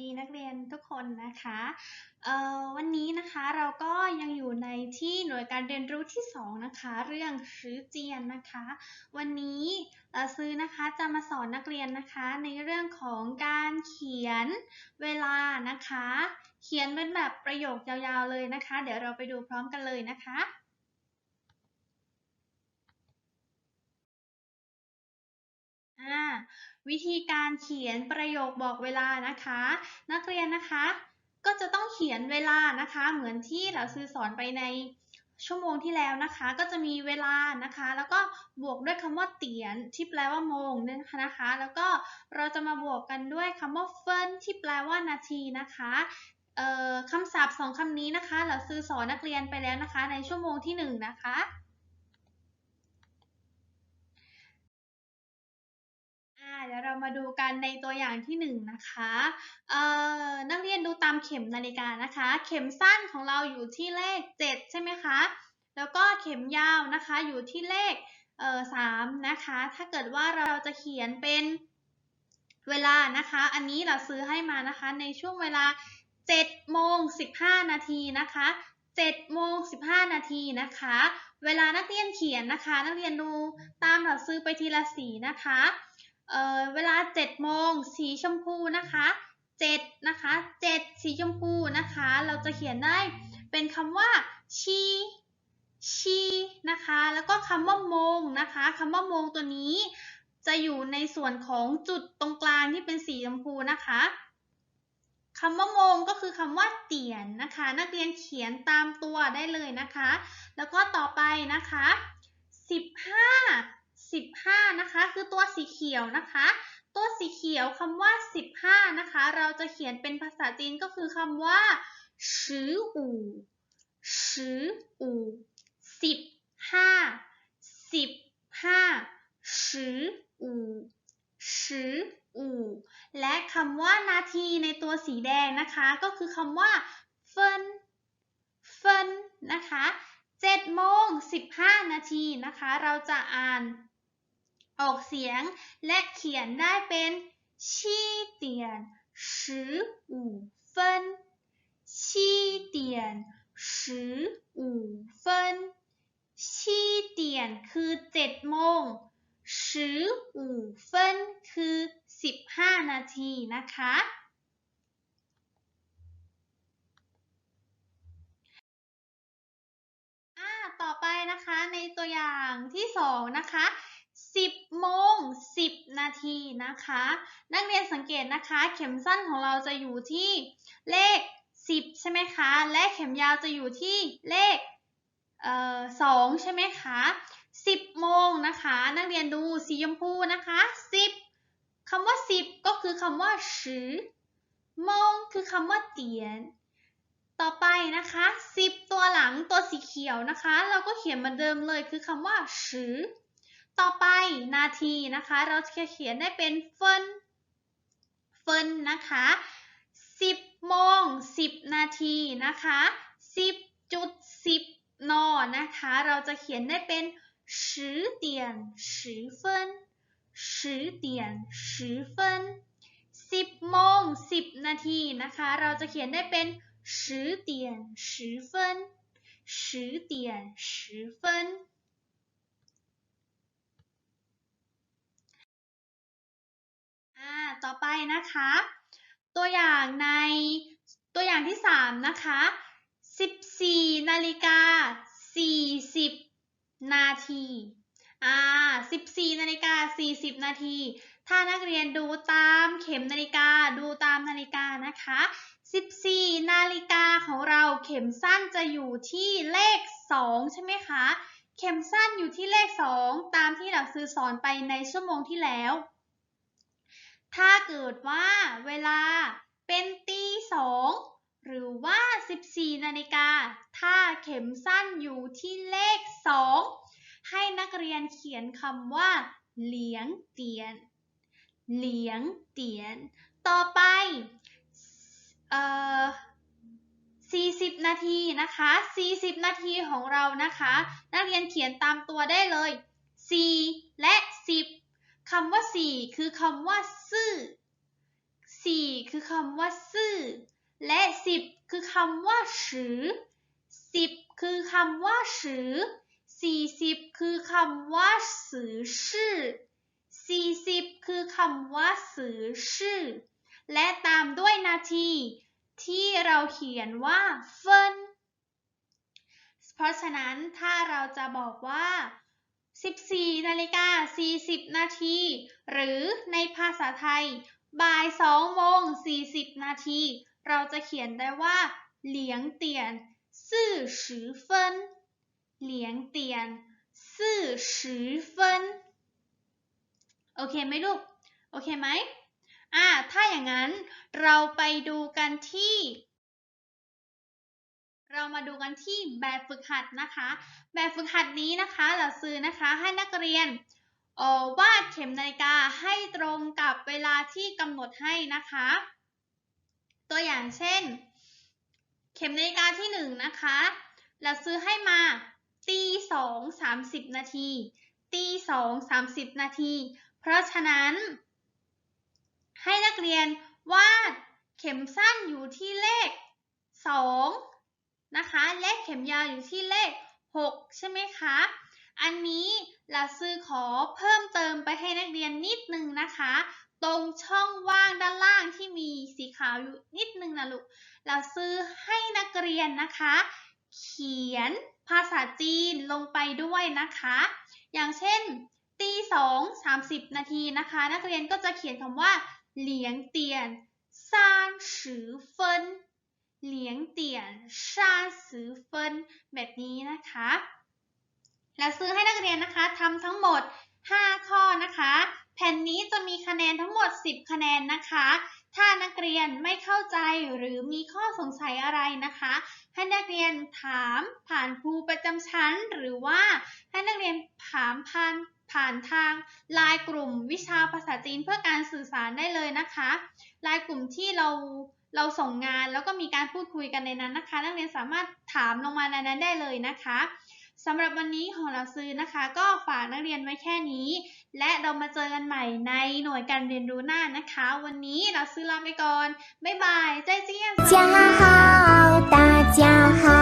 ดีนักเรียนทุกคนนะคะเอ่อวันนี้นะคะเราก็ยังอยู่ในที่หน่วยการเรียนรู้ที่ 2 นะคะ เรื่องชื่อเจียนนะคะ วันนี้เอ่อซื้อนะคะจะมาสอนนักเรียนนะคะ ในเรื่องของการเขียนเวลานะคะ เขียนเป็นแบบประโยคยาวๆเลยนะคะ เดี๋ยวเราไปดูพร้อมกันเลยนะคะ อ่า วิธีการเขียนประโยคบอกเวลานะคะ นักเรียนนะคะ ก็จะต้องเขียนเวลานะคะ เหมือนที่เราซื้อสอนไปในชั่วโมงที่แล้วนะคะ ก็จะมีเวลานะคะ แล้วก็บวกด้วยคำว่าเตียนที่แปลว่าโมงนะคะ แล้วก็เราจะมาบวกกันด้วยคำว่าเฟินที่แปลว่านาทีนะคะคำศัพท์สองคำนี้นะคะ เราซื้อสอนนักเรียนไปแล้วนะคะ ในชั่วโมงที่หนึ่งนะคะ อ่า เดี๋ยวเรามาดูกันในตัวอย่างที่หนึ่งนะคะเอ่อนักเรียนดูตามเข็มนาฬิกานะคะ เข็มสั้นของเราอยู่ที่เลข 7 ใช่ไหมคะ แล้วก็เข็มยาวนะคะอยู่ที่เลขเอ่อ3นะคะ ถ้าเกิดว่าเราจะเขียนเป็นเวลานะคะ อันนี้เราซื้อให้มานะคะในช่วงเวลา7โมง15 นาทีนะคะ7โมง15 นาทีนะคะ เวลานักเรียนเขียนนะคะ นักเรียนดูตามเราซื้อไปทีละสีนะคะ เอ่อเวลา7โมงสีชมพูนะคะ7นะคะ7สีชมพูนะคะ เราจะเขียนได้เป็นคำว่า ชีชีนะคะ แล้วก็คำว่าโมงนะคะคำว่าโมงตัวนี้ จะอยู่ในส่วนของจุดตรงกลางที่เป็นสีชมพูนะคะคำว่าโมงก็คือคำว่าเตียนนะคะ นักเรียนเขียนตามตัวได้เลยนะคะ แล้วก็ต่อไปนะคะ 15 15 นะคะ คือตัวสีเขียวนะคะ ตัวสีเขียวคำว่า 15 นะคะ เราจะเขียนเป็นภาษาจีนก็คือคำว่าสิบอู่สิบอู่สิบห้าสิบห้าสิอู่สิอู่และคำว่านาทีในตัวสีแดงนะคะ ก็คือคำว่าเฟินเฟินนะคะ7โมง15 นาทีนะคะ เราจะอ่าน ออกเสียงและเขียนได้เป็นชีเตียนสิบอู่เฟินชีเตียนสิบอู่เฟินชีเตียนคือ7โมงสิบอู่เฟินคือ15นาทีนะคะต่อไปนะคะในตัวอย่างที่สองนะคะ 10 โมง 10 นาทีนะคะ นักเรียนสังเกตนะคะ เข็มสั้นของเราจะอยู่ที่เลข 10 ใช่ไหมคะ และเข็มยาวจะอยู่ที่เลขเอ่อ2ใช่ไหมคะ 10 โมงนะคะ นักเรียนดูสีชมพูนะคะ 10 คำว่า 10 ก็คือคำว่าสิโมงคือคำว่าเตียน ต่อไปนะคะ 10 ตัวหลังตัวสีเขียวนะคะ เราก็เขียนเหมือนเดิมเลยคือคำว่าสิ ต่อไปนาทีนะคะ เราจะเขียนได้เป็นเฟินเฟินนะคะ 10โมง10 นาทีนะคะ 10.10นอนะคะ เราจะเขียนได้เป็นสิบเดียนสิบเฟินสิบเดียนสิบเฟินสิบโมงสิบนาทีนะคะ เราจะเขียนได้เป็นสิบเดียนสิบเฟินสิบเดียนสิบเฟิน ต่อไปนะคะ ตัวอย่างในตัวอย่างที่ 3 นะคะ 14นาฬิกา40 นาทีอ่า14นาฬิกา40 นาที ถ้านักเรียนดูตามเข็มนาฬิกาดูตามนาฬิกานะคะ 14 นาฬิกาของเราเข็มสั้นจะอยู่ที่เลข 2 ใช่ไหมคะ เข็มสั้นอยู่ที่เลข 2 ตามที่เราซื้อสอนไปในชั่วโมงที่แล้ว ถ้าเกิดว่าเวลาเป็นตีสองหรือว่า 14 นาฬิกา ถ้าเข็มสั้นอยู่ที่เลข 2 ให้นักเรียนเขียนคำว่า เหลียงเตียน เหลียงเตียน ต่อไปเอ่อ40 นาทีนะคะ 40 นาทีของเรานะคะ นักเรียนเขียนตามตัวได้เลย 4 และ 10 คำว่า4คือคำว่าซื่อสี่คือคำว่าซื่อ และสิบคือคำว่าฉือสิบคือคำว่าฉือสี่สิบคือคำว่าสือชื่อสี่สิบคือคำว่าสือชื่อ และตามด้วยนาที ที่เราเขียนว่าเฟินเพราะฉะนั้นถ้าเราจะบอกว่า 14นาฬิกา40 นาที หรือในภาษาไทย บ่าย2โมง40 นาที เราจะเขียนได้ว่า เหลียงเตียนสี่สิบเฟนเหลียงเตียนสี่สิบเฟนโอเคไหมลูก โอเคไหมอ่าถ้าอย่างนั้นเราไปดูกันที่ เรามาดูกันที่แบบฝึกหัดนะคะ แบบฝึกหัดนี้นะคะเราซื้อนะคะให้นักเรียนออวาดเข็มนาฬิกาให้ตรงกับเวลาที่กำหนดให้นะคะ ตัวอย่างเช่น เข็มนาฬิกาที่หนึ่งนะคะเราซื้อให้มาตีสองสามสิบนาทีตีสองสามสิบนาที เพราะฉะนั้น ให้นักเรียนวาดเข็มสั้นอยู่ที่เลขสอง นะคะเลขเข็มยาวอยู่ที่เลข 6 ใช่ไหมคะ อันนี้เราซื้อขอเพิ่มเติมไปให้นักเรียนนิดนึงนะคะ ตรงช่องว่างด้านล่างที่มีสีขาวอยู่นิดนึงนะลูกเราซื้อให้นักเรียนนะคะ เขียนภาษาจีนลงไปด้วยนะคะ อย่างเช่นตีสองสามสิบนาทีนะคะ นักเรียนก็จะเขียนคำว่าเหลียงเตียนซานฉือเฟิน เหลียงเตี่ยนชาสือเฟินแบบนี้นะคะ แล้วซื้อให้นักเรียนนะคะทำทั้งหมด 5 ข้อนะคะ แผ่นนี้จะมีคะแนนทั้งหมด 10 คะแนนนะคะ ถ้านักเรียนไม่เข้าใจหรือมีข้อสงสัยอะไรนะคะ ให้นักเรียนถามผ่านครูประจำชั้น หรือว่าให้นักเรียนถามผ่าน ผ่านทางไลน์กลุ่มวิชาภาษาจีนเพื่อการสื่อสารได้เลยนะคะไลน์กลุ่มที่เราเราส่งงานแล้วก็มีการพูดคุยกันในนั้นนะคะ นักเรียนสามารถถามลงมาในนั้นได้เลยนะคะสำหรับวันนี้ของเราซื้อนะคะ ก็ฝากนักเรียนไว้แค่นี้ และเรามาเจอกันใหม่ในหน่วยการเรียนรู้หน้านะคะ วันนี้เราซื้อลาไปก่อน บ๊ายบายใจเจียนจ้าฮาวตาจ้าฮา